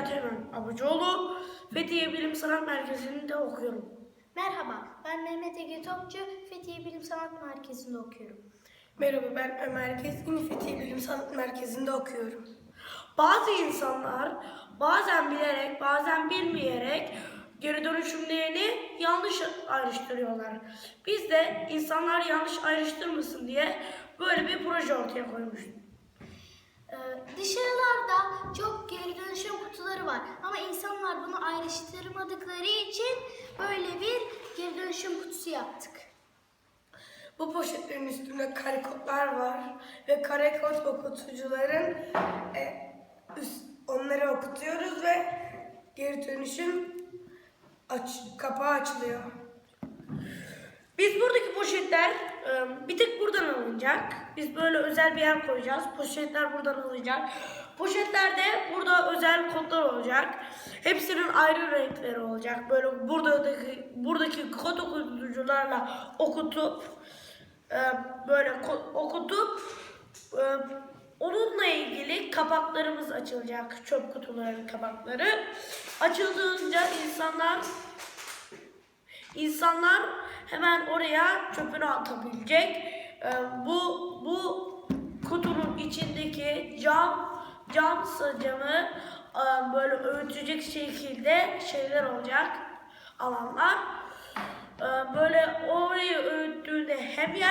Necati Emen Abucuoğlu. Fethiye Bilim Sanat Merkezi'nde okuyorum. Merhaba, ben Mehmet Ege Topçu, Fethiye Bilim Sanat Merkezi'nde okuyorum. Merhaba ben Ömer Keskin Fethiye Bilim Sanat Merkezi'nde okuyorum. Bazı insanlar bazen bilerek bazen bilmeyerek geri dönüşümlerini yanlış ayrıştırıyorlar. Biz de insanlar yanlış ayrıştırmasın diye böyle bir proje ortaya koymuştuk. Var ama insanlar bunu ayrıştırmadıkları için böyle bir geri dönüşüm kutusu yaptık. Bu poşetlerin üstünde kare kodlar var ve kare kod okutucuların e, üst- onları okutuyoruz ve geri dönüşüm aç, kapağı açılıyor. Biz buradaki poşetler e, bir tek buradan alınacak. Biz böyle özel bir yer koyacağız. Poşetler buradan alınacak. Poşetlerde burada özel kodlar olacak. Hepsinin ayrı renkleri olacak. Böyle buradaki buradaki kod okutucularla okutup e, böyle okutup e, onunla ilgili kapaklarımız açılacak. Çöp kutularının kapakları. Açıldığında insanlar İnsanlar hemen oraya çöpünü atabilecek. Ee, bu bu kutunun içindeki cam cam camı e, böyle öğütecek şekilde şeyler olacak alanlar. Ee, böyle orayı öğüttüğünde hem yer